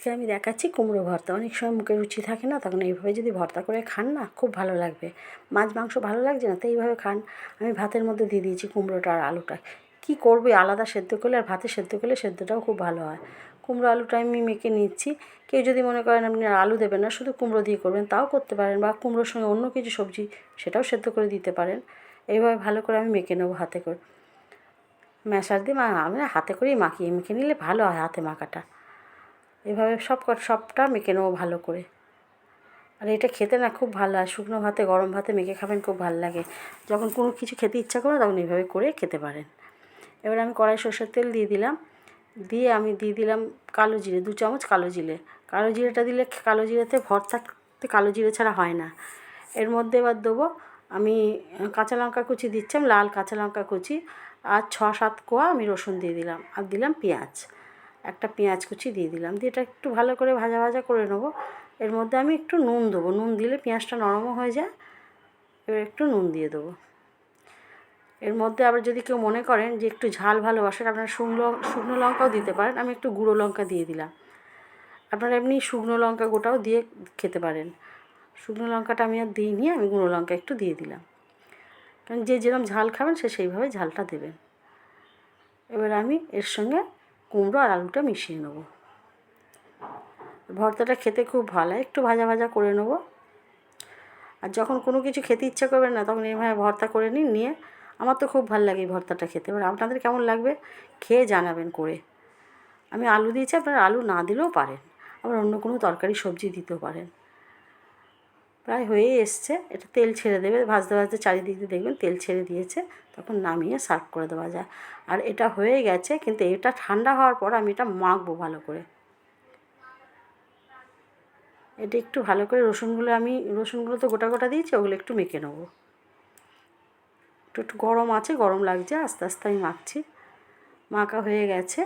আজকে আমি দেখাচ্ছি কুমড়ো ভর্তা। অনেক সময় মুখে রুচি থাকে না, তখন এইভাবে যদি ভর্তা করে খান না, খুব ভালো লাগবে। মাছ, মাংস ভালো লাগছে না, তো এইভাবে খান। আমি ভাতের মধ্যে দিয়ে দিয়েছি কুমড়োটা আর আলুটা। কী করবে আলাদা সেদ্ধ করলে আর ভাতে সেদ্ধ করলে সেদ্ধটাও খুব ভালো হয়। কুমড়ো আলুটা আমি মেখে নিচ্ছি। কেউ যদি মনে করেন আপনি আলু দেবেন না, শুধু কুমড়ো দিয়ে করবেন, তাও করতে পারেন বা কুমড়োর সঙ্গে অন্য কিছু সবজি, সেটাও সেদ্ধ করে দিতে পারেন। এইভাবে ভালো করে আমি মেখে নেব হাতে করে। ম্যাশার দিয়ে মা, আমি হাতে করেই মাখিয়ে, মেখে নিলে ভালো হয় হাতে মাখাটা। এভাবে সব সবটা মেখে নেব ভালো করে। আর এটা খেতে না খুব ভালো হয় শুকনো ভাতে, গরম ভাতে মেখে খাবেন খুব ভালো লাগে। যখন কোনো কিছু খেতে ইচ্ছা করে তখন এইভাবে করে খেতে পারেন। এবার আমি কড়াই সর্ষের তেল দিয়ে দিলাম। দিয়ে আমি দিয়ে দিলাম কালো জিরে, দু চামচ কালো জিরে। কালো জিরেটা দিলে কালো জিরেতে ভর্তাতে কালো জিরে ছাড়া হয় না। এর মধ্যে এবার দেবো আমি কাঁচা লঙ্কা কুচি দিচ্ছিলাম লাল কাঁচা লঙ্কা কুচি আর ছ, সাত কোয়া আমি রসুন দিয়ে দিলাম। আর দিলাম পেঁয়াজ। একটা পেঁয়াজ কুচি দিয়ে দিলাম। দিয়ে এটা একটু ভালো করে ভাজা ভাজা করে নেব। এর মধ্যে আমি একটু নুন দেবো। নুন দিলে পেঁয়াজটা নরমও হয়ে যায়। এবার একটু নুন দিয়ে দেবো। এর মধ্যে আবার যদি কেউ মনে করেন যে একটু ঝাল ভালোবাসেন, আপনারা শুকনো শুকনো লঙ্কাও দিতে পারেন। আমি একটু গুঁড়ো লঙ্কা দিয়ে দিলাম। আপনারা এমনি শুকনো লঙ্কা গোটাও দিয়ে খেতে পারেন। শুকনো লঙ্কাটা আমি আর দিই দিইনি, আমি গুঁড়ো লঙ্কা একটু দিয়ে দিলাম। কারণ যে যেরকম ঝাল খাবেন, সে সেইভাবে ঝালটা দেবেন। এবার আমি এর সঙ্গে কুমড়ো আর আলুটা মিশিয়ে নেব। ভর্তাটা খেতে খুব ভালো একটু ভাজা ভাজা করে নেব। আর যখন কোনো কিছু খেতে ইচ্ছা করবেন না, তখন এইভাবে ভর্তা করে নিন নিয়ে আমার তো খুব ভালো লাগে এই ভর্তাটা খেতে। এবার আপনাদের কেমন লাগবে খেয়ে জানাবেন করে। আমি আলু দিয়েছি, আপনারা আলু না দিলেও পারেন। আবার অন্য কোনো তরকারি, সবজি দিতেও পারেন। প্রায় হয়েই এসছে। এটা তেল ছেড়ে দেবে। ভাজতে ভাজতে চারিদিক দিয়ে দেখবেন তেল ছেড়ে দিয়েছে। তখন নামিয়ে সার্ভ করে দেওয়া যায়। আর এটা হয়ে গেছে, কিন্তু এটা ঠান্ডা হওয়ার পর আমি এটা মাখবো ভালো করে। এটা একটু ভালো করে রসুনগুলো আমি, রসুনগুলো তো গোটা গোটা দিয়েছি, ওগুলো একটু মেখে নেব। একটু একটু গরম আছে, গরম লাগছে, আস্তে আস্তে আমি মাখছি। মাখা হয়ে গেছে।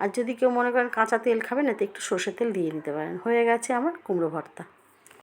আর যদি কেউ মনে করেন কাঁচা তেল খাবেন, এতে একটু সর্ষের তেল দিয়ে নিতে পারেন। হয়ে গেছে আমার কুমড়ো ভর্তা।